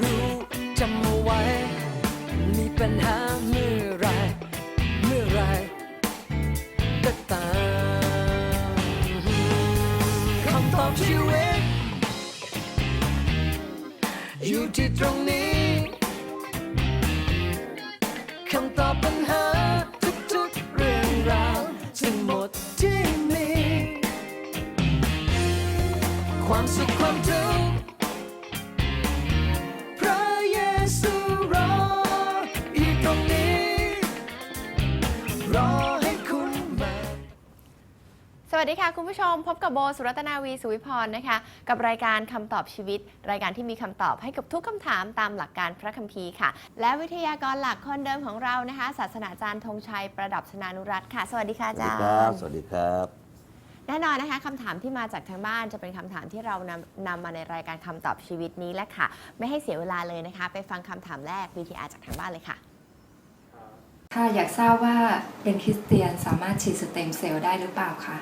รู้จำเอาไว้มีปัญหา ค่ะคุณผู้ชม พบกับโบสุรัตนาวีสุวิพรนะคะ กับรายการคำตอบชีวิต รายการที่มีคำตอบให้กับทุกคำถามตามหลักการพระคัมภีร์ค่ะ และวิทยากรหลักคนเดิมของเรานะคะ ศาสนาจารย์ธงชัยประดับชนานุรัตน์ค่ะ สวัสดีค่ะสอาวัสจาดีครับรย์ สวัสดีครับ แน่นอนนะคะคำถามที่มาจากทางบ้านจะเป็นคำถามที่เรานำนำมาในรายการคำตอบชีวิตนี้แหละค่ะ ไม่ให้เสียเวลาเลยนะคะ ไปฟังคำถามแรก VTR จากทางบ้านเลยค่ะค่ะอยากทราบว่าเป็นคริสเตียนสามารถฉีดสเต็มเซลล์ได้หรือเปล่าคะ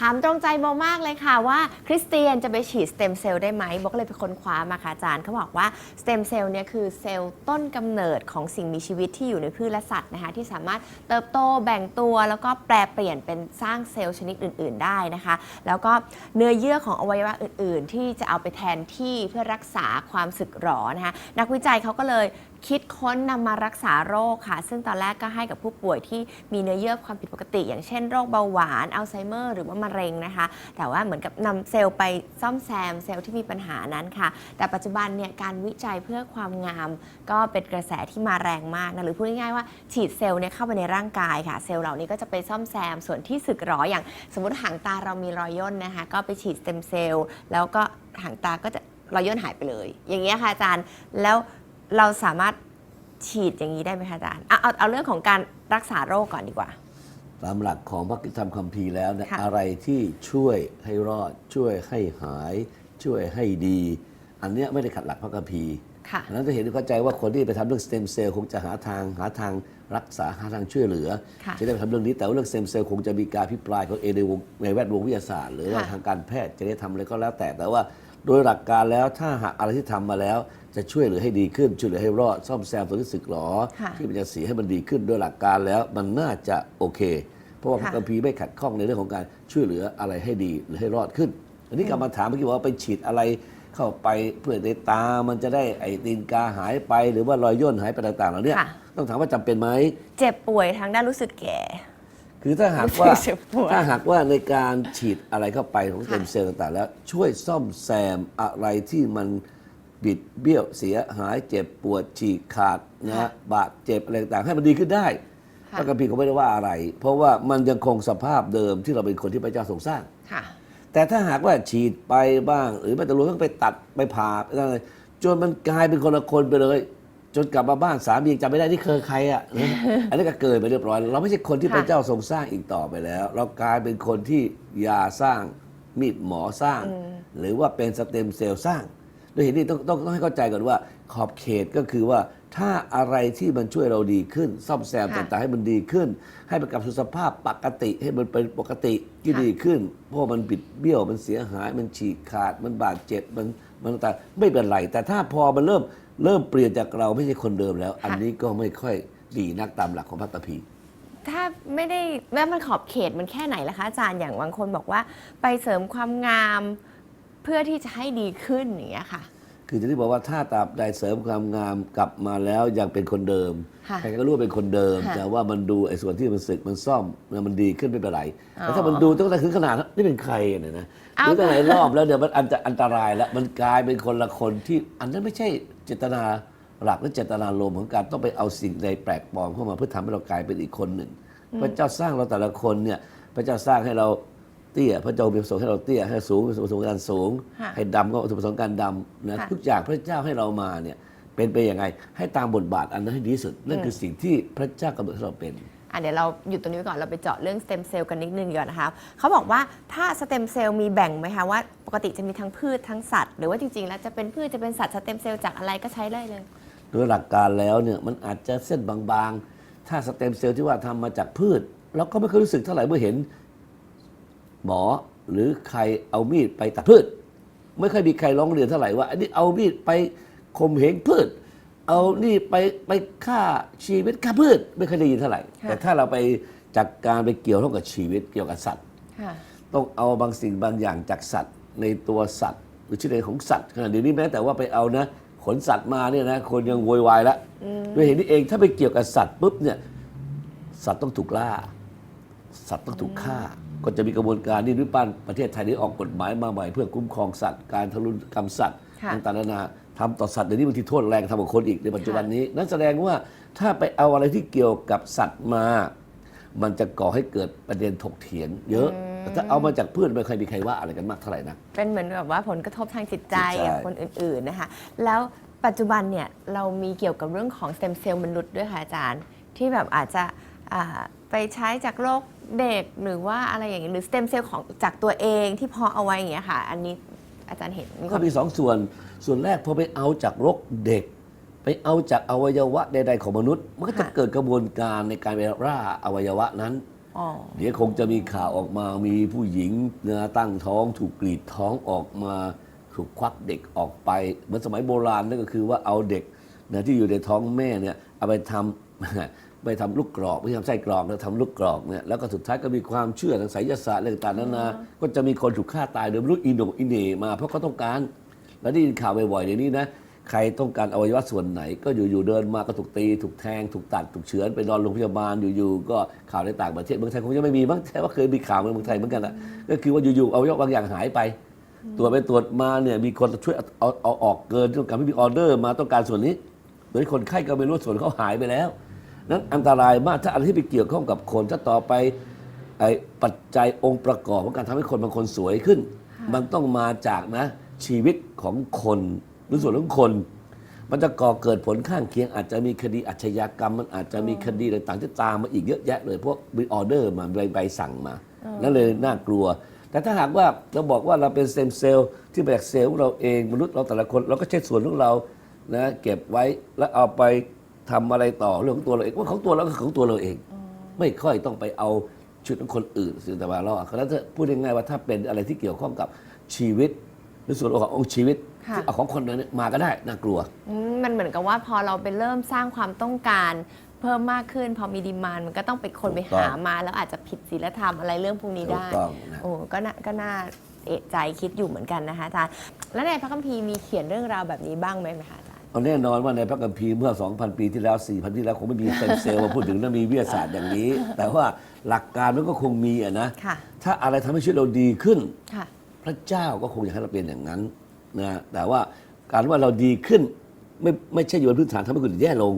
ถามตรงใจโบมากเลยค่ะว่าคริสเตียนจะไปฉีดสเต็มเซลล์ได้ไหมโบก็เลยไปค้นคว้ามาค่ะอาจารย์เขาบอกว่าสเต็มเซลล์เนี่ยคือเซลล์ต้นกำเนิดของสิ่งมีชีวิตที่อยู่ในพืชและสัตว์นะคะที่สามารถเติบโตแบ่งตัว แล้วก็แปลเปลี่ยนเป็นสร้างเซลล์ชนิดอื่น ๆ ได้นะคะ แล้วก็เนื้อเยื่อของอวัยวะอื่น ๆ ที่จะเอาไปแทนที่เพื่อรักษาความสึกหรอนะคะนักวิจัยเขาก็เลยคิดค้นนำมารักษาโรคค่ะ ซึ่งตอนแรกก็ให้กับผู้ป่วยที่มีเนื้อเยื่อความผิดปกติ อย่างเช่นโรคเบาหวาน อัลไซเมอร์ หรือว่ามะเร็งนะคะ แต่ว่าเหมือนกับนำเซลล์ไปซ่อมแซมเซลล์ที่มีปัญหานั้นค่ะ แต่ปัจจุบันเนี่ยการวิจัยเพื่อความงาม ก็เป็นกระแสที่มาแรงมากนะหรือพูดง่ายๆว่าฉีดเซลล์เนี่ยเข้าไปในร่างกายค่ะ เซลล์เหล่านี้ก็จะไปซ่อมแซมส่วนที่สึกหรออย่าง สมมติหางตาเรามีรอยย่นนะคะ ก็ไปฉีดสเต็มเซลล์แล้วก็หางตาก็จะรอยย่นหายไปเลย อย่างเงี้ยค่ะอาจารย์แล้ว เราสามารถฉีดอย่างนี้ได้ไหมคะอาจารย์เอาเอาเอาเรื่องของการรักษาโรคก่อนดีกว่า ตามหลักของพระธรรมคัมภีร์แล้วเนี่ยค่ะ อะไรที่ช่วยให้รอด ช่วยให้หาย ช่วยให้ดี อันเนี้ยไม่ได้ขัดหลักพระคัมภีร์ค่ะ อันนั้นจะเห็นเข้าใจว่าคนที่ไปทำเรื่องสเต็มเซลล์คงจะหาทางหาทางรักษาหาทางช่วยเหลือ ค่ะจะได้ไปทำเรื่องนี้แต่ว่าเรื่องสเต็มเซลล์คงจะมีการพิปรายของเองในวงในแวดวงวิทยาศาสตร์ หรือว่าค่ะ ทางการแพทย์จะได้ทำอะไรก็แล้วแต่แต่ว่า โดยหลักการแล้วถ้าหากอะไรที่ทำมาแล้ว จะช่วยเหลือให้ดีขึ้น ช่วยเหลือให้รอดซ่อมแซมตัวที่สึกหรอค่ะที่มันจะเสียให้มันดีขึ้นโดยหลักการแล้วมันน่าจะโอเค เพราะว่าพค่ะระคัมภีร์ไม่ขัดข้องในเรื่องของการช่วยเหลืออะไรให้ดีหรือให้รอดขึ้น อันนี้กรรมาถามเมื่อกี้ว่าไปฉีดอะไรเข้าไปเพื่อในตา มันจะได้ไอ้ตีนกาหายไป หรือว่ารอยย่นหายไปต่างๆเหล่าเนี้ยค่ะต้องถามว่าจำเป็นไหมเจ็บป่วยทางด้านรู้สึกแก่ คือถ้าหากว่าเจ็บปวด ถ้าหากว่าในการฉีดอะไรเข้าไปของสเต็มเซลล์ต่างๆ แล้ว ช่วยซ่อมแซมอะไรที่มันบิดเบี้ยวเสียหายเจ็บปวดฉีกขาดนะฮะบาดเจ็บอะไรต่างๆ ให้มันดีขึ้นได้ค่ะพระคัมภีร์เขาไม่ได้ว่าอะไร เพราะว่ามันยังคงสภาพเดิมที่เราเป็นคนที่พระเจ้าทรงสร้าง ค่ะ แต่ถ้าหากว่าฉีดไปบ้าง หรือแม้แต่รวมทั้งไปตัดไปผ่าไปอะไรจนมันกลายเป็นคนละคนไปเลย จนกลับมาบ้านสามียังจำไม่ได้นี่เคยใครอะ อันนี้ก็เกินไปเรียบร้อยแล้วเราไม่ใช่คนที่ค่ะพระเจ้าทรงสร้างอีกต่อไปแล้ว เรากลายเป็นคนที่ยาสร้างมีดหมอสร้าง หรือว่าเป็นสเต็มเซลล์สร้างด้วยเหตุนี้ต้องต้องต้องให้เข้าใจก่อนว่า ขอบเขตก็คือว่าถ้าอะไรที่มันช่วยเราดีขึ้น ซ่อมแซมค่ะต่างๆให้มันดีขึ้น ให้มันกลับสู่สภาพปกติให้มันเป็นปกติที่ค่ะ ดีขึ้น เพราะมันบิดเบี้ยวมันเสียหายมันฉีกขาดมันบาดเจ็บมันมันต่างไม่เป็นไร แต่ถ้าพอมันเริ่ม เริ่มเปลี่ยนจากเราไม่ใช่คนเดิมแล้ว อันนี้ก็ไม่ค่อยดีนักตามหลักของพระตะพีร์ถ้าไม่ได้แม้มันขอบเขตมันแค่ไหนล่ะคะอาจารย์อย่างบางคนบอกว่า ไปเสริมความงามเพื่อที่จะให้ดีขึ้นอย่างเงี้ยค่ะ คือจะที่บอกว่าถ้าตราบใดเสริมความงามกลับมาแล้วยังเป็นคนเดิมค่ะใครก็รู้ว่าเป็นคนเดิม ค่ะแต่ว่ามันดูไอ้ส่วนที่มันสึกมันซ่อมนะมันดีขึ้นไม่เป็นไรอ๋อแต่ถ้ามันดูตั้งแต่ถึงขนาดนี่เป็นใครเนี่ยนะเอาดูตั้งหลายรอบแล้วเดี๋ยวมันอันจะอันตรายแล้วมันกลายเป็นคนละคนที่อันนั้นไม่ใช่ เจตนาหลักและเจตนาลมณ์ของการต้องไปเอาสิ่งใดแปลกปลอมเข้ามาเพื่อทำให้เรากลายเป็นอีกคนหนึ่ง พระเจ้าสร้างเราแต่ละคนเนี่ยพระเจ้าสร้างให้เราเตี้ยพระเจ้ามีประสงค์ให้เราเตี้ยให้สูงมีประสงค์การสูงค่ะให้ดำก็ประสงค์การดำนะค่ะทุกอย่างพระเจ้าให้เรามาเนี่ยเป็นไปยังไง ให้ตามบทบาทอันนั้นให้ดีที่สุด นั่นคือสิ่งที่พระเจ้ากำหนดให้เราเป็นอะ เดี๋ยวเราหยุดตรงนี้ไว้ก่อนเราไปเจาะเรื่องสเต็มเซลล์กันนิดนึงก่อนนะคะเขาบอกว่าถ้าสเต็มเซลล์มีแบ่งไหมคะว่าปกติจะมีทั้งพืชทั้งสัตว์ หรือว่าจริงๆ แล้วจะเป็นพืชจะเป็นสัตว์สเต็มเซลล์จากอะไรก็ใช้ได้เลย โดยหลักการแล้วเนี่ยมันอาจจะเส้นบางๆ ถ้าสเต็มเซลล์ที่ว่าทำมาจากพืชเราก็ไม่เคยรู้สึกเท่าไหร่เมื่อเห็น หมอหรือใครเอามีดไปตัดพืช ไม่เคยมีใครร้องเรียนเท่าไหร่ว่าอันนี้เอามีดไปข่มเหงพืช เอานี่ไปไปฆ่าชีวิตฆ่าพืชไม่เคยได้ยินเท่าไหร่ ค่ะ แต่ถ้าเราไปจากการไปเกี่ยวข้องกับชีวิตเกี่ยวกับสัตว์ ค่ะ ต้องเอาบางสิ่งบางอย่างจากสัตว์ ในตัวสัตว์หรือชื่อในของสัตว์ขณะเดี๋ยวนี้แม้แต่ว่าไปเอานะขนสัตว์มาเนี่ยนะคนยังโวยวายแล้วด้วยเหตุนี้เองถ้าไปเกี่ยวกับสัตว์ปุ๊บเนี่ยสัตว์ต้องถูกล่า สัตว์ต้องถูกฆ่า ก็จะมีกระบวนการนี่ด้วยปั้นประเทศไทยนี้ออกกฎหมายมาใหม่ เพื่อคุ้มครองสัตว์ การทารุณกรรมสัตว์ค่ะ ต่างๆนานา ทำต่อสัตว์เดี๋ยวนี้บางทีโทษแรงทำกับคนอีกในปัจจุบันนี้ นั่นแสดงว่าถ้าไปเอาอะไรที่เกี่ยวกับสัตว์มา มันจะก่อให้เกิดประเด็นถกเถียง เยอะแต่ถ้าเอามาจากพืชไม่เคยมีใครว่าอะไรกันมากเท่าไหร่นะ เป็นเหมือนแบบว่าผลกระทบทางจิตใจจิตใจ กับคนอื่นๆนะคะ แล้วปัจจุบันเนี่ยเรามีเกี่ยวกับเรื่องของสเต็มเซลล์มนุษย์ด้วยค่ะอาจารย์ ที่แบบอาจจะอ่าไปใช้จากโรคเด็กหรือว่าอะไรอย่างนี้หรือสเต็มเซลล์ของจากตัวเองที่เพาะเอาไว้อย่างเงี้ยค่ะ อันนี้ อาจารย์เห็นก็มีสองส่วน ส่วนแรกพอไปเอาจากรกเด็ก ไปเอาจากอวัยวะใดๆของมนุษย์ มันก็จะค่ะเกิดกระบวนการในการไปล่าอวัยวะนั้นอ๋อเดี๋ยวคงจะมีข่าวออกมามีผู้หญิงเนื้อตั้งท้องถูกกรีดท้องออกมาถูกควักเด็กออกไปเหมือนสมัยโบราณนั่นก็คือว่าเอาเด็กนะที่อยู่ในท้องแม่เนี่ยเอาไปทำ ไปทำลูกกรอกไม่ใช่ทำไส้กรอกนะทำลูกกรอกเนี่ยแล้วก็สุดท้ายก็มีความเชื่อทางไสยศาสตร์อะไรต่างๆนานาก็จะมีคนถูกฆ่าตายโดยไม่รู้อินโดอินเนมา เพราะเขาต้องการ แล้วได้ยินข่าวบ่อยๆเดี๋ยวนี้นะใครต้องการอวัยวะส่วนไหน ก็อยู่ๆเดินมาก็ถูกตี ถูกแทง ถูกตัด ถูกเฉือนไปนอนโรงพยาบาลอยู่ๆก็ข่าวในต่างประเทศเมืองไทยคงจะไม่มีมั้งแต่ว่าเคยมีข่าวในเมืองไทยเหมือนกันนะก็คือว่าอยู่ๆอวัยวะบางอย่างหายไป ตรวจไปตรวจมาเนี่ยมีคนช่วยเอาเอาเอาออกเกินต้องการไม่มีออเดอร์มาต้องการส่วนนี้โดยคนไข้ก็ไม่รู้ว่าส่วนเขาหายไปแล้ว นั้นอันตรายมากถ้าอะไรที่ไปเกี่ยวข้องกับคนถ้าต่อไปไอ้ปัจจัยองค์ประกอบของการทำให้คนบางคนสวยขึ้น มันต้องมาจากนะชีวิตของคนหรือส่วนของคน มันจะก่อเกิดผลข้างเคียง อาจจะมีคดีอาชญากรรม มันอาจจะมีคดีต่างๆที่ตามมาอีกเยอะแยะเลยเพราะมีออเดอร์มาใบใบสั่งมานั่นเลยน่ากลัว แต่ถ้าหากว่าเราบอกว่าเราเป็นสเต็มเซลล์ที่มาจากเซลล์ของเราเองมนุษย์เราแต่ละคนเราก็ใช้ส่วนของเรานะเก็บไว้แล้วเอาไป ทำอะไรต่อเรื่องของตัวเราเองว่าของตัวเราก็ของตัวเราเอง ไม่ค่อยต้องไปเอาชุดของคนอื่นสิ่งแต่ว่าเราเพราะฉะนั้นถ้าพูดง่ายๆว่าถ้าเป็นอะไรที่เกี่ยวข้องกับชีวิตหรือส่วนขององค์ชีวิตค่ะที่เอาของคนนั้นมาก็ได้น่ากลัวอืมมันเหมือนกับว่าพอเราไปเริ่มสร้างความต้องการเพิ่มมากขึ้น พอมีดีมานมันก็ต้องเป็นคนไปถูกต้องหามา แล้วอาจจะผิดศีลธรรมอะไรเรื่องพวกนี้ถูได้กต้องนะโอ้ก็น่าก็น่าเอะใจคิดอยู่เหมือนกันนะคะอาจารย์แล้วในพระคัมภีร์มีเขียนเรื่องราวแบบนี้บ้างไหมไหมคะอาจารย์ เอาแน่นอนว่าในพระคัมภีร์เมื่อ 2,000 ปีที่แล้ว 4,000 ปีที่แล้วคงไม่มีเซมเซลล์มาพูดถึงนะมีวิทยาศาสตร์อย่างนี้ แต่ว่าหลักการมันก็คงมีอะนะ ค่ะ ถ้าอะไรทำให้ชีวิตเราดีขึ้น ค่ะ พระเจ้าก็คงอยากให้เราเป็นอย่างนั้นนะแต่ว่าการว่าเราดีขึ้น ไม่ไม่ใช่อยู่บนพื้นฐานทำให้คนอื่นแย่ลง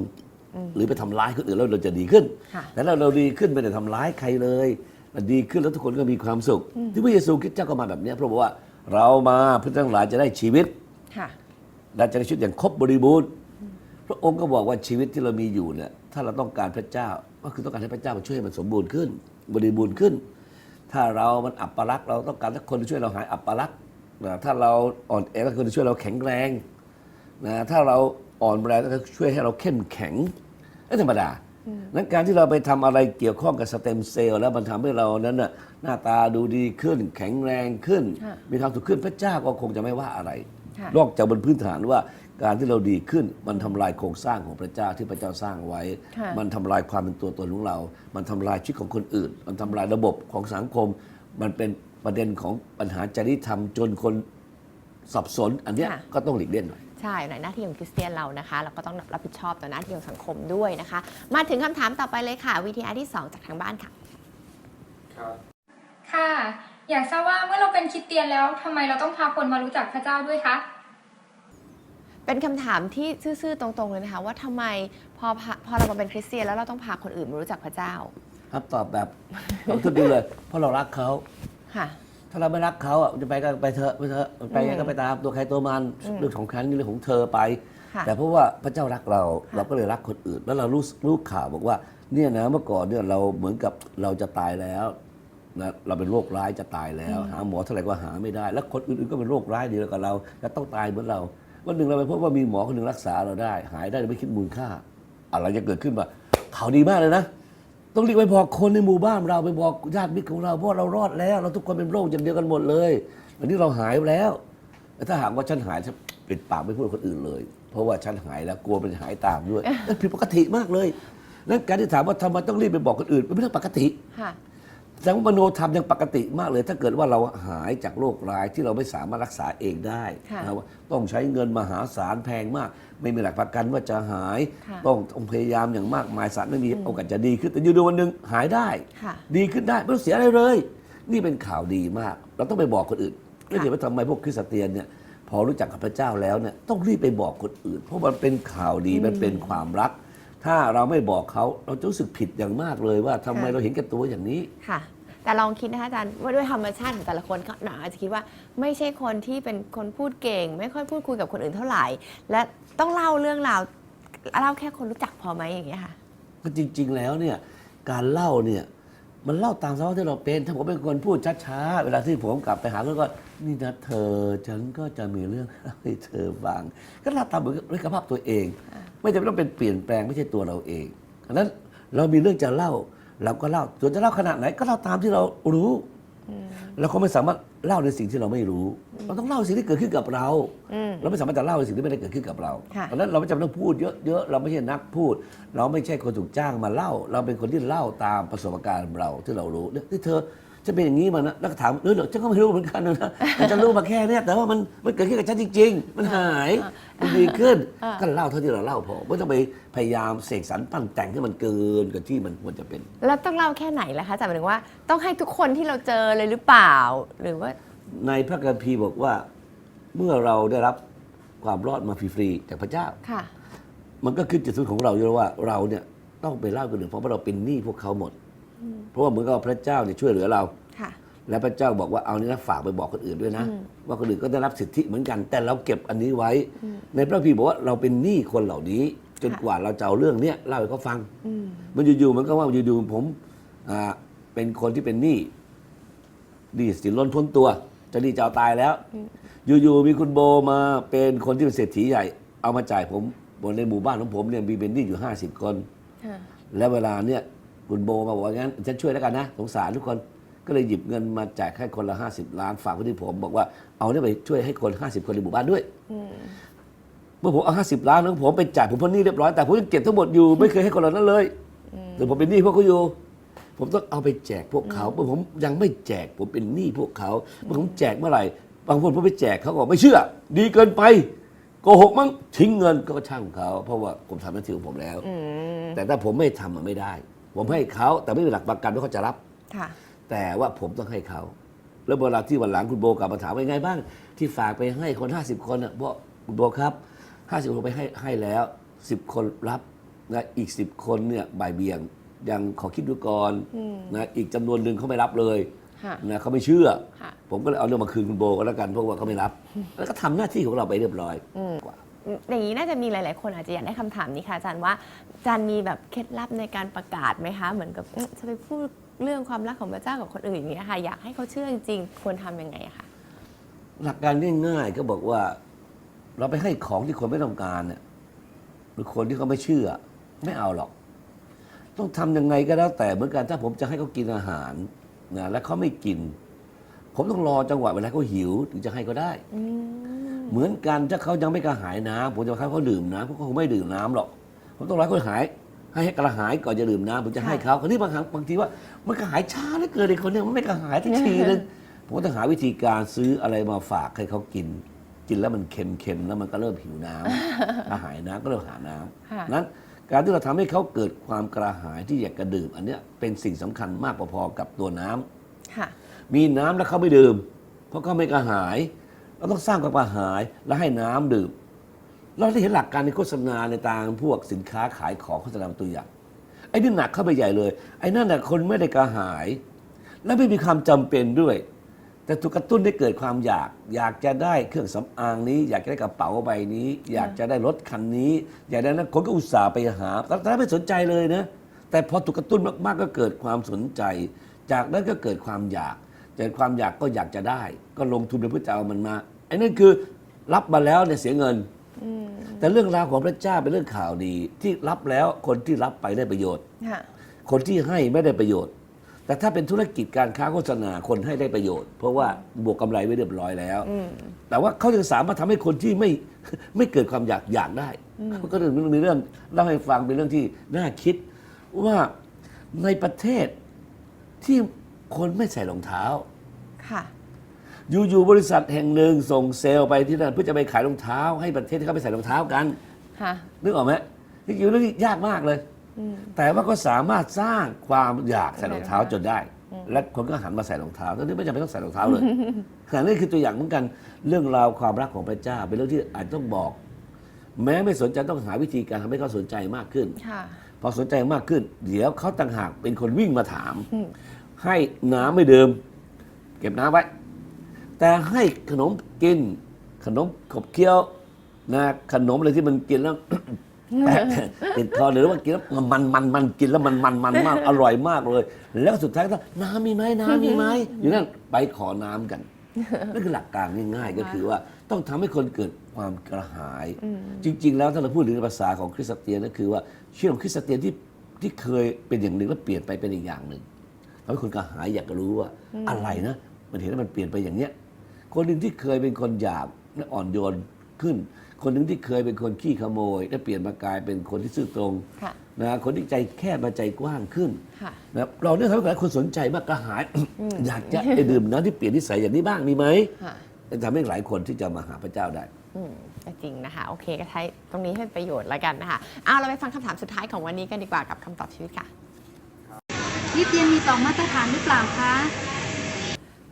หรือไปทำร้ายคนอื่นแล้วเราจะดีขึ้น ค่ะ แต่เราเราดีขึ้นไม่ได้ทำร้ายใครเลยเราดีขึ้นแล้วทุกคนก็มีความสุข ที่พระเยซูคริสต์เจ้าก็มาแบบเนี้ยเพราะว่าเรามาเพื่อทั้งหลายจะได้ชีวิต ค่ะ และจะได้ชีวิตอย่างครบบริบูรณ์พระองค์ก็บอกว่าชีวิตที่เรามีอยู่เนี่ยถ้าเราต้องการพระเจ้า ก็คือต้องการให้พระเจ้ามาช่วยให้มันสมบูรณ์ขึ้น บริบูรณ์ขึ้น ถ้าเรา มันอับปลักษณ์เราต้องการให้คนช่วยเราหายอับปลักษณ์นะถ้าเราอ่อนแอก็คนช่วยเราแข็งแรงนะถ้าเราอ่อนแรงก็ช่วยให้เราเข้มแข็งไม่ธรรมดานั้นการที่เราไปทำอะไรเกี่ยวข้องกับสเต็มเซลล์แล้วมันทำให้เรานั้นน่ะหน้าตาดูดีขึ้น แข็งแรงขึ้นค่ะมีความสุขขึ้นพระเจ้าก็คงจะไม่ว่าอะไรค่ะ นอกจากบนพื้นฐานว่าการที่เราดีขึ้นมันทำลายโครงสร้างของพระเจ้าที่พระเจ้าสร้างไว้ค่ะมันทำลายความเป็นตัวตนของเรา มันทำลายชีวิตของคนอื่น มันทำลายระบบของสังคม มันเป็นประเด็นของปัญหาจริยธรรมจนคนสับสน อันเนี้ยค่ะก็ต้องหลีกเลี่ยงหน่อยใช่ในหน้าที่ของคริสเตียนเรานะคะเราก็ต้องรับผิดชอบต่อหน้าที่ของสังคมด้วยนะคะ มาถึงคำถามต่อไปเลยค่ะวิทยาที่ 2 จากทางบ้านค่ะค่ะ อยากทราบว่าเมื่อเราเป็นคริดเตียนแล้วทำไมเราต้องพาคนมารู้จักพระเจ้าด้วยคะเป็นคำถามที่ซื่อๆตรงๆเลยนะคะว่าทำไมพอพาพอเรามาเป็นคริสเตียนแล้วเราต้องพาคนอื่นมารู้จักพระเจ้า ครับตอบแบบผมทุกดีเลยเพราะเรารักเขาค่ะ ถ้าเราไม่รักเขาอะจะไปก็ไปเถอะไปเถอะไปยังไงก็ไปตามตัวใครตัวมันอืมเรื่องของฉันนี่เรื่องของเธอไปค่ะแต่เพราะว่าพระเจ้ารักเราค่ะเราก็เลยรักคนอื่น แล้วเรารู้รู้ข่าวบอกว่าเนี่ยนะเมื่อก่อนเนี่ยเราเหมือนกับเราจะตายแล้ว นะเราเป็นโรคร้ายจะตายแล้ว หาหมอเท่าไหร่ก็หาไม่ได้ แล้วคนอื่นๆก็เป็นโรคร้ายเดียวกับเราจะต้องตายเหมือนเราวันหนึ่งเราไปพบว่ามีหมอคนหนึ่งรักษาเราได้ หายได้โดยไม่คิดมูลค่า อะไรจะเกิดขึ้นมาข่าวดีมากเลยนะต้องรีบไปบอกคนในหมู่บ้านเราไปบอกญาติมิตรของเราเพราะเรารอดแล้ว เราทุกคนเป็นโรคอย่างเดียวกันหมดเลยอันนี้เราหายแล้วแต่ถ้าหากว่าฉันหายฉันปิดปากไม่พูดกับคนอื่นเลย เพราะว่าฉันหายแล้วกลัวมันจะหายตามด้วยนั่นผิดปกติมากเลยนั่นการที่ถามว่าทำไมต้องรีบไปบอกคนอื่นมันเป็นเรื่องปกติค่ะ แสดงว่ามโนธรรมยังปกติมากเลย ถ้าเกิดว่าเราหายจากโรคร้ายที่เราไม่สามารถรักษาเองได้ค่ะนะว่าต้องใช้เงินมหาศาลแพงมาก ไม่มีหลักประกันว่าจะหายค่ะต้องต้องพยายามอย่างมากมายสารไม่มีโอกาสจะดีขึ้นแต่อยู่ดูวันหนึ่งหายได้ ค่ะ ดีขึ้นได้ไม่ต้องเสียอะไรเลย นี่เป็นข่าวดีมาก เราต้องไปบอกคนอื่นแล้วเดี๋ยวว่าทำไมพวกคริสเตียนเนี่ยพอรู้จักกับพระเจ้าแล้วเนี่ยต้องรีบไปบอกคนอื่น เพราะมันเป็นข่าวดีมันเป็นความรัก ถ้าเราไม่บอกเขาเราจะรู้สึกผิดอย่างมากเลยว่าทำไมค่ะเราเห็นแก่ตัวอย่างนี้ ค่ะ แต่ลองคิดนะคะอาจารย์ว่าด้วยธรรมชาติของแต่ละคนก็หนาอาจจะคิดว่าไม่ใช่คนที่เป็นคนพูดเก่ง ไม่ค่อยพูดคุยกับคนอื่นเท่าไหร่ และต้องเล่าเรื่องราวเล่าแค่คนรู้จักพอไหมอย่างเงี้ยค่ะ ก็จริง ๆ แล้วเนี่ยการเล่าเนี่ย มันเล่าตามสภาพที่เราเป็นถ้าผมเป็นคนพูดช้าๆ เวลาที่ผมกลับไปหาเขาก็นี่นะเธอฉันก็จะมีเรื่องให้เธอฟังก็เล่าตามเหมือนกับด้วยกับภาพตัวเอง ไม่จำเป็นต้องเป็นเปลี่ยนแปลงไม่ใช่ตัวเราเองดังนั้นเรามีเรื่องจะเล่าเราก็เล่าส่วนจะเล่าขนาดไหนก็เล่าตามที่เรารู้ เราคงไม่สามารถเล่าในสิ่งที่เราไม่รู้ เราต้องเล่าสิ่งที่เกิดขึ้นกับเราอืมเราไม่สามารถจะเล่าในสิ่งที่ไม่ได้เกิดขึ้นกับเราค่ะเพราะฉะนั้นเราไม่จำเป็นต้องพูดเยอะๆ เราไม่ใช่นักพูด เราไม่ใช่คนถูกจ้างมาเล่า เราเป็นคนที่เล่าตามประสบการณ์เราที่เรารู้เนี่ยที่เธอ จะเป็นอย่างนี้มานะแล้วก็ถามเออเดี๋ยวฉันก็ไม่รู้เหมือนกันนะแต่ฉันรู้มาแค่เนี้ยแต่ว่ามันมันเกิดขึ้นกับฉันจริง ๆ มันหายมันดีขึ้นก็เล่าเท่าที่เราเล่าพอไม่ต้องไปพยายามเสกสรรปั้นแต่งให้มันเกินกว่าที่มันควรจะเป็น แล้วต้องเล่าแค่ไหนล่ะคะอาจารย์หมายถึงว่าต้องให้ทุกคนที่เราเจอเลยหรือเปล่า หรือว่าในพระคัมภีร์บอกว่า เมื่อเราได้รับความรอดมาฟรีๆจากพระเจ้า ค่ะ มันก็คือจุดสูงของเราอยู่แล้วว่าเราเนี่ยต้องไปเล่าคนอื่นเพราะว่าเราเป็นหนี้พวกเขาหมดเพ ราะว่าเหมือนกับว่าพระเจ้าเนี่ยช่วยเหลือเรา ค่ะ และพระเจ้าบอกว่าเอานี่นะฝากไปบอกคนอื่นด้วยนะ อืม ว่าคนอื่นก็ได้รับสิทธิเหมือนกัน แต่เราเก็บอันนี้ไว้ในพระคัมภีร์บอกว่าเราเป็นหนี้คนเหล่านี้ จนค่ะ กว่าเราจะเอาเรื่องเนี้ยเล่าให้เขาฟัง อืม มันอยู่ๆมันก็ว่าอยู่ๆผมอ่าเป็นคนที่เป็นหนี้ดีสินล้นพ้นตัว จะดีจะเอาตายแล้วอยู่ๆมีคุณโบมาเป็นคนที่เป็นเศรษฐีใหญ่ เอามาจ่ายผมบนในหมู่บ้านของผมเนี่ยมีเป็นหนี้อยู่ห้าสิบคน ค่ะ แล้วเวลาเนี่ย คุณโบมาบอกว่างั้นฉันช่วยแล้วกันนะสงสารทุกคนก็เลยหยิบเงินมาแจกให้คนละ 50 ล้านฝากไว้ที่ผม บอกว่าเอาเนี่ยไปช่วยให้คน 50 คนในหมู่บ้านด้วยอืมเมื่อผมเอา 50 ล้านของผมไปจ่ายผมพ้นหนี้เรียบร้อยแต่ผมยังเก็บทั้งหมดอยู่ไม่เคยให้คนเหล่านั้นเลยแต่ผมเป็นหนี้พวกเขาอยู่ผมต้องเอาไปแจกพวกเขาเมื่อผมยังไม่แจกผมเป็นหนี้พวกเขาเมื่อผมแจกเมื่อไหร่บางคนผมไปแจกเขาก็บอกไม่เชื่อ ดีเกินไปโกหกมั้งทิ้งเงินก็ช่างเขาเพราะว่าผมทำหน้าที่ของผมแล้วอืมแต่ถ้าผมไม่ทำมันไม่ได้ ผมให้เขาแต่ไม่มีหลักประกันว่าเขาจะรับ ค่ะ แต่ว่าผมต้องให้เขา แล้วเวลาที่วันหลังคุณโบกลับมาถามว่ายังไงบ้าง ที่ฝากไปให้คน 50 คนน่ะบอกคุณโบครับ 50 คนไปให้ให้แล้ว 10 คนรับนะอีก 10 คนเนี่ยบ่ายเบี่ยงยังขอคิดดูก่อนอืม นะอีกจำนวนหนึ่งเขาไม่รับเลยค่ะ นะเขาไม่เชื่อ ค่ะ ผมก็เลยเอาเรื่องมาคืนคุณโบก็แล้วกันเพราะว่าเขาไม่รับ แล้วก็ทำหน้าที่ของเราไปเรียบร้อยอืม กว่า อย่างนี้น่าจะมีหลาย ๆ คนอาจจะอยากได้คำถามนี้ค่ะอาจารย์ว่าอาจารย์มีแบบเคล็ดลับในการประกาศไหมคะ เหมือนกับเอ๊ะจะไปพูดเรื่องความรักของพระเจ้ากับคนอื่นอย่างเงี้ยค่ะ อยากให้เขาเชื่อจริงๆควรทำยังไงอะคะหลักการง่ายๆก็บอกว่า เราไปให้ของที่คนไม่ต้องการเนี่ยหรือคนที่เขาไม่เชื่อ ไม่เอาหรอก ต้องทำยังไงก็แล้วแต่เหมือนกันถ้าผมจะให้เขากินอาหารนะแล้วเขาไม่กิน ผมต้องรอจังหวะเวลาเขาหิว ถึงจะให้เขาได้ อืม เหมือนกันถ้าเขายังไม่กระหายน้ำผมจะให้เขาดื่มน้ำเขาคงไม่ดื่มน้ำหรอกผมต้องรอให้เขาหาย ให้ให้กระหายก่อนจะดื่มน้ำผมจะให้เขาคราวนี้บางครั้งบางทีว่ามันกระหายช้าเหลือเกินไอ้คนเนี้มันไม่กระหายทันทีนึงผมก็ต้องหาวิธีการซื้ออะไรมาฝากให้เขากิน กินแล้วมันเค็มๆแล้วมันก็เริ่มหิวน้ำอาหารน้ำก็เริ่มหาน้ค่ะำนั้นการที่เราทำให้เขาเกิดความกระหายที่อยากจะดื่ม อันเนี้ยเป็นสิ่งสำคัญมากพอๆกับตัวน้ำ ค่ะ มีน้ำแล้วเขาไม่ดื่ม เพราะเขาไม่กระหาย เราต้องสร้างความกระหายแล้วให้น้ำดื่ม เราได้เห็นหลักการในโฆษณาในตามพวกสินค้าขายของโฆษณาตัวอย่างไอ้นี่หนักเข้าไปใหญ่เลย ไอ้นั่นน่ะคนไม่ได้กระหาย และไม่มีความจำเป็นด้วย แต่ถูกกระตุ้นให้เกิดความอยาก อยากจะได้เครื่องสำอางนี้ อยากจะได้กระเป๋าใบนี้ อยากจะได้รถคันนี้ อยากได้นั้นคนก็อุตส่าห์ไปหาแต่ไม่สนใจเลยนะแต่พอถูกกระตุ้นมากๆก็เกิดความสนใจ จากนั้นก็เกิดความอยาก เกิดความอยากก็อยากจะได้ ก็ลงทุนไปเพื่อจะเอามันมาไอ้นั่นคือรับมาแล้วเนี่ยเสียเงิน แต่เรื่องราวของพระเจ้าเป็นเรื่องข่าวดี ที่รับแล้วคนที่รับไปได้ประโยชน์ค่ะคนที่ให้ไม่ได้ประโยชน์ แต่ถ้าเป็นธุรกิจการค้าโฆษณาคนให้ได้ประโยชน์ เพราะว่าบวกกำไรไว้เรียบร้อยแล้ว แต่ว่าเขาจะสามารถทำให้คนที่ไม่ไม่เกิดความอยากอยากได้เขาก็เรื่องมีเรื่องเล่าให้ฟังเป็นเรื่องที่น่าคิดว่าในประเทศที่ คนไม่ใส่รองเท้า ค่ะ อยู่ๆบริษัทแห่งหนึ่งส่งเซลล์ไปที่นั่นเพื่อจะไปขายรองเท้า ให้ประเทศที่เขาไปใส่รองเท้ากัน ค่ะ นึกออกไหมนี่คือเรื่องที่ยากมากเลยแต่ว่าก็สามารถสร้างความอยากใส่รองเท้าจนได้ และคนก็หันมาใส่รองเท้าตอนนี้ไม่จำเป็นต้องใส่รองเท้าเลยแต่นี่คือตัวอย่างเหมือนกัน เรื่องราวความรักของพระเจ้า เป็นเรื่องที่อาจต้องบอก แม้ไม่สนใจต้องหาวิธีการทำให้เขาสนใจมากขึ้น ค่ะ พอสนใจมากขึ้น เดี๋ยวเขาต่างหากเป็นคนวิ่งมาถาม ให้น้ำไม่ดื่มเก็บน้ำไว้ แต่ให้ขนมกิน ขนมขบเคี้ยวนะขนมอะไรที่มันกินแล้วแปะติดคอหรือว่ากินแล้วมันมันมันกินแล้วมันมันมันมากอร่อยมากเลย แล้วสุดท้ายก็น้ำมีไหมน้ำมีไหมอยู่นั่นไปขอน้ำกันนั่นคือหลักการง่ายๆ ก็คือว่าต้องทำให้คนเกิดความกระหาย จริง ๆ แล้วถ้าเราพูดถึงภาษาของคริสเตียนก็คือว่าเชื่อของคริสเตียนที่ที่เคยเป็นอย่างหนึ่งแล้วเปลี่ยนไปเป็นอีกอย่างหนึ่ง ทำให้คนกระหายอยากจะรู้ว่า อะไรนะ มันเห็นว่ามันเปลี่ยนไปอย่างเนี้ย คนหนึ่งที่เคยเป็นคนหยาบและอ่อนโยนขึ้น คนหนึ่งที่เคยเป็นคนขี้ขโมย ได้เปลี่ยนมากลายเป็นคนที่ซื่อตรงค่ะ นะคนที่ใจแคบมาใจกว้างขึ้นค่ะ นะเราเนี่ยทำให้หลายคนสนใจมากกระหาย อยากจะไปดื่มน้ำที่เปลี่ยนนิสัยอย่างนี้บ้างมีไหมค่ะ ทำให้หลายคนที่จะมาหาพระเจ้าได้ อืมก็จริงนะคะ โอเคก็ใช้ตรงนี้ให้เป็นประโยชน์แล้วกันนะคะเอาเราไปฟังคำถามสุดท้ายของวันนี้กันดีกว่ากับคำตอบชีวิตค่ะ คริสเตียนมีสองมาตรฐานหรือเปล่าคะ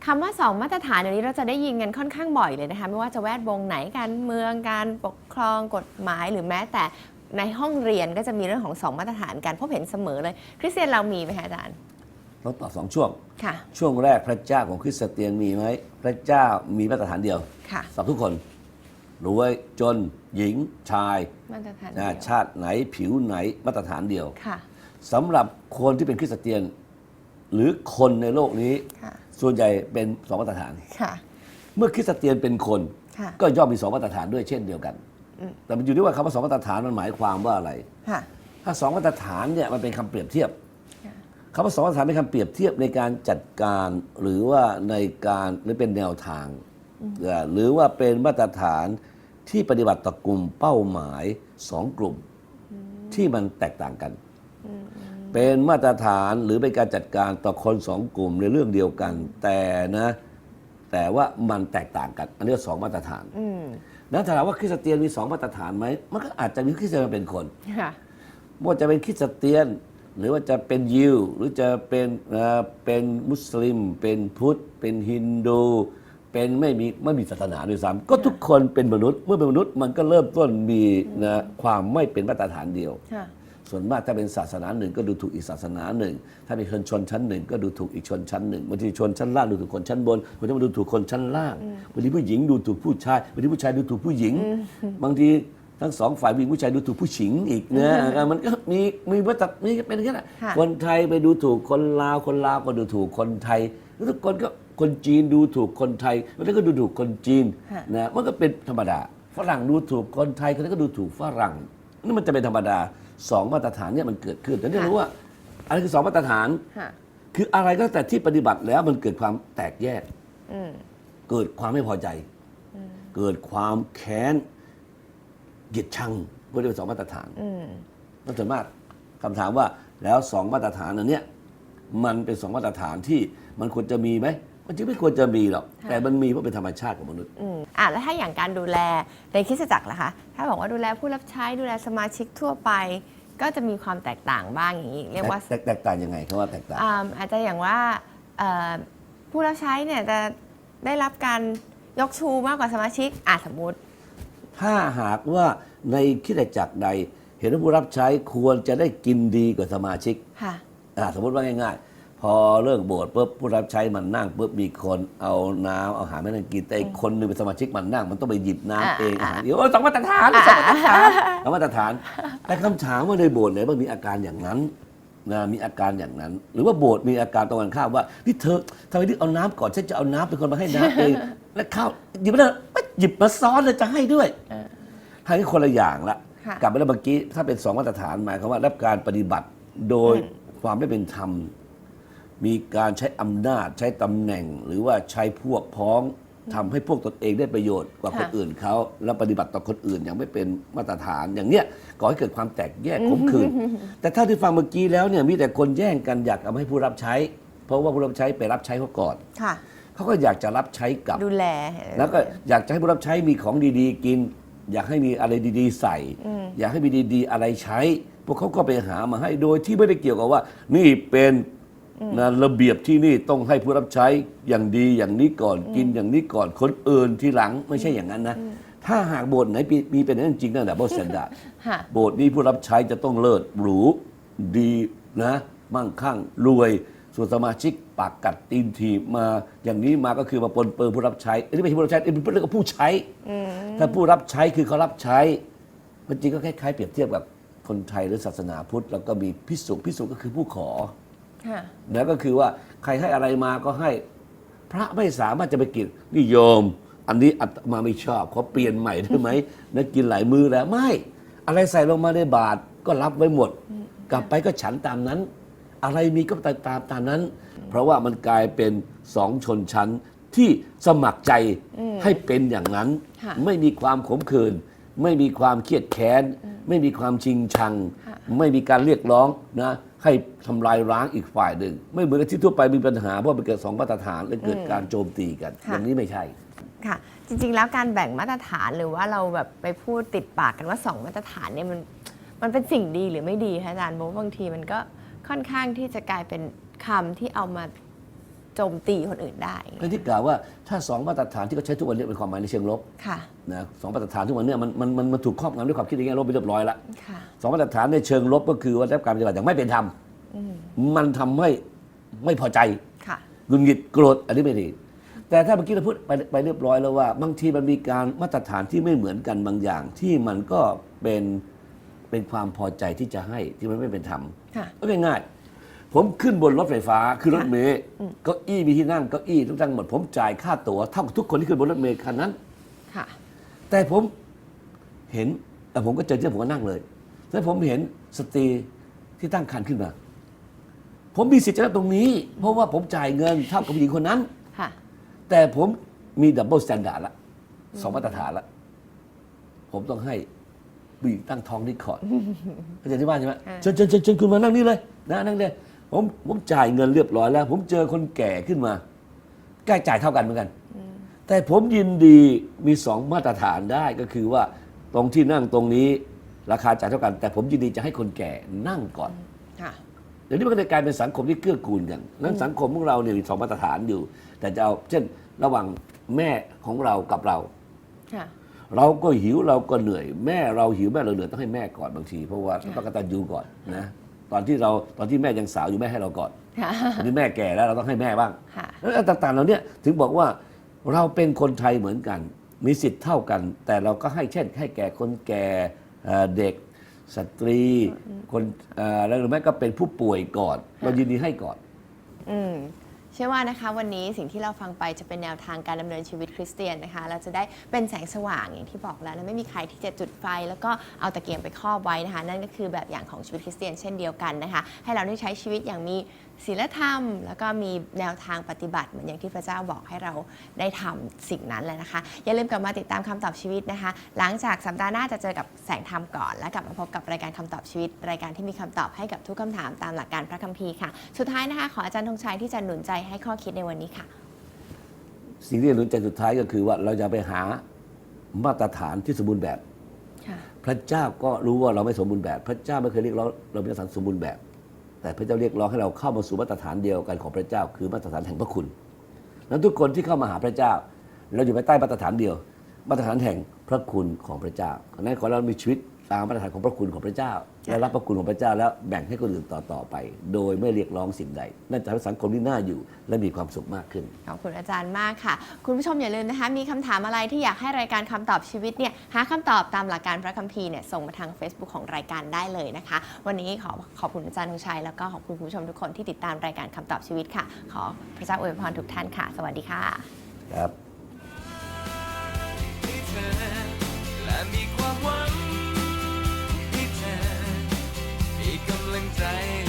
คำว่า 2 มาตรฐานเดี๋ยวนี้เราจะได้ยินกันค่อนข้างบ่อยเลยนะคะไม่ว่าจะแวดวงไหนการเมืองการปกครองกฎหมายหรือแม้แต่ในห้องเรียนก็จะมีเรื่องของ 2 มาตรฐานกันพบเห็นเสมอเลย คริสเตียนเรามีไหมคะอาจารย์เราตอบสองช่วง ค่ะ ช่วงแรกพระเจ้าของคริสเตียนมีไหมพระเจ้ามีมาตรฐานเดียวค่ะสำหรับทุกคนรวยจนหญิงชายมาตรฐานนะเดียวชาติไหนผิวไหนมาตรฐานเดียวค่ะ สำหรับคนที่เป็นคริสเตียน หรือคนในโลกนี้ ค่ะ ส่วนใหญ่เป็นสองมาตรฐาน ค่ะ เมื่อคริสเตียนเป็นคน ค่ะ ก็ย่อมมีสองมาตรฐานด้วยเช่นเดียวกันแต่มันอยู่ที่ว่าคำว่าสองมาตรฐานมันหมายความว่าอะไร ค่ะ ถ้าสองมาตรฐานเนี่ยมันเป็นคำเปรียบเทียบค่ะ คำว่าสองมาตรฐานเป็นคำเปรียบเทียบในการจัดการหรือว่าในการหรือเป็นแนวทางเอ่อหรือว่าเป็นมาตรฐานที่ปฏิบัติต่อกลุ่มเป้าหมายสองกลุ่มที่มันแตกต่างกัน เป็นมาตรฐานหรือเป็นการจัดการต่อคนสองกลุ่มในเรื่องเดียวกัน แต่นะ แต่ว่ามันแตกต่างกัน อันนี้ก็สองมาตรฐานอืมนั้นถ้าถามว่าคริสเตียนมีสองมาตรฐานไหมมันก็อาจจะมีคริสเตียนเป็นคนค่ะไม่ว่าจะเป็นคริสเตียน หรือว่าจะเป็นยิวหรือจะเป็นเอ่อเป็นมุสลิม เป็นพุทธ เป็นฮินดู เป็นไม่มีไม่มีศาสนาด้วยซ้ำก็ทุกคนเป็นมนุษย์เมื่อเป็นมนุษย์มันก็เริ่มต้นมีนะความไม่เป็นมาตรฐานเดียวค่ะ ส่วนมากถ้าเป็นศาสนาหนึ่งก็ดูถูกอีกศาสนาหนึ่ง ถ้าเป็นชนชนชั้นหนึ่งก็ดูถูกอีกชนชั้นหนึ่งบางทีชนชั้นล่างดูถูกคนชั้นบนบางทีมาดูถูกคนชั้นล่างบางทีผู้หญิงดูถูกผู้ชายบางทีผู้ชายดูถูกผู้หญิง บางทีทั้งสองฝ่ายผู้หญิงผู้ชายดูถูกผู้หญิงอีกนะมันก็มีมีวัตถุนี่เป็นอย่างนั้นแหละค่ะคนไทยไปดูถูกคนลาวคนลาวก็ดูถูกคนไทยแล้วทุกคนก็คนจีนดูถูกคนไทยแล้วก็ดูถูกคนจีนค่ะนะมันก็เป็นธรรมดาฝรั่งดูถูกคนไทยคนนั้นก็ดูถูกฝรั่งนี่มันจะเป็นธรรมดา สองมาตรฐานเนี่ยมันเกิดขึ้นแต่ที่รู้ว่าอะไรคือสองมาตรฐานค่ะคืออะไรก็แต่ที่ปฏิบัติแล้วมันเกิดความแตกแยกอืมเกิดความไม่พอใจ เกิดความแค้นเกลียดชังพวกนี้เป็นสองมาตรฐานอืมนั่นส่วนมากคำถามว่าแล้วสองมาตรฐานอันเนี้ยมันเป็นสองมาตรฐานที่มันควรจะมีไหม มันจึงไม่ควรจะมีหรอกค่ะแต่มันมีเพราะเป็นธรรมชาติของมนุษย์ อืมอะแล้วถ้าอย่างการดูแลในคริสตจักรล่ะคะ ถ้าบอกว่าดูแลผู้รับใช้ดูแลสมาชิกทั่วไป ก็จะมีความแตกต่างบ้างอย่างนี้ เรียกว่าแตกแตกต่างยังไงคำว่าแตกต่าง อ่าอาจจะอย่างว่าเอ่อผู้รับใช้เนี่ยจะได้รับการยกชูมากกว่าสมาชิกอะสมมุติ ถ้าหากว่าในคริดจักรใด เห็นว่าผู้รับใช้ควรจะได้กินดีกว่าสมาชิกค่ะ อ่าสมมติว่าง่ายๆ พอเลิกโบสถ์ปุ๊บผู้รับใช้มันนั่งปุ๊บมีคนเอาน้ำเอาอาหารไม่นั่งกินแต่อีกคนหนึงเป็นสมาชิกมันนั่ง มันต้องไปหยิบน้ำอ่าเองอ่าอาหารเดียวโอ้ยสองมาตรฐานสองมาตรฐานสองมาตรฐาน แต่คำถามว่าในโบสถ์ไหนมันมีอาการอย่างนั้นนะมีอาการอย่างนั้น หรือว่าโบสถ์มีอาการตรงกันข้ามว่านี่เธอทำไมที่เอาน้ำก่อนฉันจะเอาน้ำเป็นคนมาให้น้ำเอง แล้วข้าวหยิบมาเลยหยิบมาซ้อนเลยจะให้ด้วยทั้งที่คนละอย่างละค่ะ กลับไปแล้วเมื่อกี้ถ้าเป็นสองมาตรฐานหมายความว่ารับการปฏิบัติโดยความไม่เป็นธรรม มีการใช้อำนาจใช้ตำแหน่ง หรือว่าใช้พวกพ้องทำให้พวกตนเองได้ประโยชน์กว่าค่ะคนอื่นเขาแล้วปฏิบัติต่อคนอื่นอย่างไม่เป็นมาตรฐานอย่างเนี้ยก่อให้เกิดความแตกแยกขมขื่นแต่ถ้าที่ฟังเมื่อกี้แล้วเนี่ยมีแต่คนแย่งกันอยากเอาให้ผู้รับใช้ เพราะว่าผู้รับใช้ไปรับใช้เขาก่อนค่ะ เขาก็อยากจะรับใช้กลับ ดูแล แล้วก็อยากจะให้ผู้รับใช้มีของดีๆ กิน อยากให้มีอะไรดีๆ ใส่ อยากให้มีดีๆ อะไรใช้ พวกเขาก็ไปหามาให้โดยที่ไม่ได้เกี่ยวกับว่า นี่เป็น นะระเบียบที่นี่ต้องให้ผู้รับใช้อย่างดีอย่างนี้ก่อนกินอย่างนี้ก่อนคนอื่นทีหลังไม่ใช่อย่างนั้นนะ ถ้าหากโบสถ์ไหนมีมีเป็นอย่างนั้นจริงนั่นแหละโบสถ์สแตนดาร์ดค่ะโบสถ์นี้ผู้รับใช้จะต้องเลิศหรูดีนะมั่งคั่งรวยส่วนสมาชิกปากกัดตีนถีบมาอย่างนี้มาก็คือมาปนเปื้อนผู้รับใช้อันนี้ไม่ใช่ผู้รับใช้อันนี้เป็นเรื่องของผู้ใช้ถ้าผู้รับใช้คือเขารับใช้มันจริงก็คล้ายๆเปรียบเทียบกับคนไทยหรือศาสนาพุทธแล้วก็มีพิสุพิสุก็คือผู้ขอ ค่ะแล้วก็คือว่าใครให้อะไรมาก็ให้ พระไม่สามารถจะไปกินนิยม อันนี้อาตมาไม่ชอบขอเปลี่ยนใหม่ได้ไหมนะกินหลายมือแล้วไม่ อะไรใส่ลงมาในบาตรก็รับไว้หมด กลับไปก็ฉันตามนั้น อะไรมีก็ตามตามตามนั้น เพราะว่ามันกลายเป็นสองชนชั้นที่สมัครใจให้เป็นอย่างนั้นค่ะไม่มีความขมขื่นไม่มีความเครียดแค้น ไม่มีความชิงชังค่ะไม่มีการเรียกร้องนะ ให้ทำลายร้างอีกฝ่ายหนึ่ง ไม่เหมือนกับที่ทั่วไปมีปัญหาเพราะมันเกิดสองมาตรฐานและเกิดการโจมตีกันค่ะอย่างนี้ไม่ใช่ค่ะ จริง ๆ แล้วการแบ่งมาตรฐานหรือว่าเราแบบไปพูดติดปากกันว่าสองมาตรฐานเนี่ยมันมันเป็นสิ่งดีหรือไม่ดีคะอาจารย์โบทบางทีมันก็ค่อนข้างที่จะกลายเป็นคำที่เอามา โจมตีคนอื่นได้ก็ที่กล่าวว่าถ้าสองมาตรฐานที่เขาใช้ทุกวันนี้เป็นความหมายในเชิงลบค่ะนะสองมาตรฐานทุกวันเนี้มันมันมันมันถูกครอบงำด้วยความคิดในแง่ลบไปเรียบร้อยแล้วค่ะสองมาตรฐานในเชิงลบก็คือว่าได้รับการปฏิบัติอย่างไม่เป็นธรรมมันทำให้ไม่พอใจค่ะหงุดหงิดโกรธอันนี้ไม่ดีแต่ถ้าเมื่อกี้เราพูดไปไปเรียบร้อยแล้วว่า บางทีมันมีการมาตรฐานที่ไม่เหมือนกันบางอย่าง ที่มันก็เป็นเป็นความพอใจที่จะให้ที่มันไม่เป็นธรรมค่ะก็ง่ายๆ ผมขึ้นบนรถไฟฟ้าขึ้นรถเมล์เก้าอี้มีที่นั่งเก้าอี้ทุกทั้งหมด ผมจ่ายค่าตั๋วเท่ากับทุกคนที่ขึ้นบนรถเมล์คันนั้น ค่ะ แต่ผมเห็นแต่ผมก็เจอที่ผมก็นั่งเลยแล้วผมเห็นสตรีที่ตั้งครรภ์ขึ้นมา ผมมีสิทธิ์จะนั่งตรงนี้ เพราะว่าผมจ่ายเงินเท่ากับผู้หญิงคนนั้น ค่ะ แต่ผมมีดับเบิลสแตนดาร์ดละสองมาตรฐานละ ผมต้องให้ผู้หญิงตั้งท้องนี่ก่อนเข้าใจที่บ้านใช่ไหมอ่าเชิญเชิญเชิญเชิญคุณมานั่งนี่เลยนะนั่งเลย ผมผมจ่ายเงินเรียบร้อยแล้ว ผมเจอคนแก่ขึ้นมาใกล้จ่ายเท่ากันเหมือนกัน แต่ผมยินดีมีสองมาตรฐานได้ก็คือว่าตรงที่นั่งตรงนี้ราคาจ่ายเท่ากัน แต่ผมยินดีจะให้คนแก่นั่งก่อนค่ะเดี๋ยวนี้มันก็เลยกลายเป็นสังคมที่เกื้อกูลกันนั้นสังคมของเราเนี่ยมีสองมาตรฐานอยู่ แต่จะเอาเช่นระหว่างแม่ของเรากับเราค่ะเราก็หิวเราก็เหนื่อย แม่เราหิวแม่เราเหนื่อยต้องให้แม่ก่อนบางที เพราะว่าต้องกตัญญูก่อนนะ ตอนที่เราตอนที่แม่ยังสาวอยู่แม่ให้เราก่อนค่ะตอนนี้แม่แก่แล้วเราต้องให้แม่บ้างค่ะแล้วต่างๆเหล่านี้ถึงบอกว่าเราเป็นคนไทยเหมือนกัน มีสิทธิ์เท่ากัน แต่เราก็ให้เช่น ให้แก่คนแก่เอ่อเด็กสตรี คนเอ่อแล้วหรือไม่ก็เป็นผู้ป่วยก่อน เรายินดีให้ก่อน อืม เชื่อว่านะคะวันนี้สิ่งที่เราฟังไปจะเป็นแนวทางการดำเนินชีวิตคริสเตียนนะคะเราจะได้เป็นแสงสว่างอย่างที่บอกแล้วและไม่มีใครที่จะจุดไฟ แล้วก็เอาตะเกียงไปครอบไว้นะคะ นั่นก็คือแบบอย่างของชีวิตคริสเตียนเช่นเดียวกันนะคะ ให้เราได้ใช้ชีวิตอย่างมี ศีลธรรม แล้วก็มีแนวทางปฏิบัติเหมือนอย่างที่พระเจ้าบอกให้เราได้ทำสิ่งนั้นเลยนะคะ อย่าลืมกลับมาติดตามคำตอบชีวิตนะคะ หลังจากสัปดาห์หน้าจะเจอกับแสงธรรมก่อน แล้วกลับมาพบกับรายการคำตอบชีวิต รายการที่มีคำตอบให้กับทุกคำถามตามหลักการพระคัมภีร์ค่ะ สุดท้ายนะคะขออาจารย์ธงชัยที่จะหนุนใจให้ข้อคิดในวันนี้ค่ะ สิ่งที่หนุนใจสุดท้ายก็คือว่าเราจะไปหามาตรฐานที่สมบูรณ์แบบค่ะพระเจ้าก็รู้ว่าเราไม่สมบูรณ์แบบ พระเจ้าไม่เคยเรียกร้องเราเป็นมาตรฐานสมบูรณ์แบบ แต่พระเจ้าเรียกร้องให้เราเข้ามาสู่มาตรฐานเดียวกันของพระเจ้า คือมาตรฐานแห่งพระคุณนั้นทุกคนที่เข้ามาหาพระเจ้า เราอยู่ภายใต้มาตรฐานเดียว มาตรฐานแห่งพระคุณของพระเจ้าดังนั้นขอเรามีชีวิต ตามมาตรฐานของพระคุณของพระเจ้า และรับพระคุณของพระเจ้าแล้วแบ่งให้คนอื่นต่อต่อไป โดยไม่เรียกร้องสิ่งใดนั่นจะทำให้สังคมที่น่าอยู่ และมีความสุขมากขึ้น ขอบคุณอาจารย์มากค่ะ คุณผู้ชมอย่าลืมนะคะ มีคำถามอะไรที่อยากให้รายการคำตอบชีวิตเนี่ยหาคำตอบตามหลักการพระคัมภีร์เนี่ยส่งมาทาง Facebook ของรายการได้เลยนะคะ วันนี้ขอขอบคุณอาจารย์ธงชัยแล้วก็ขอบคุณผู้ชมทุกคนที่ติดตามรายการคำตอบชีวิตค่ะ ขอพระเจ้าอวยพรทุกท่านค่ะ สวัสดีค่ะ ครับและมีความหวัง thing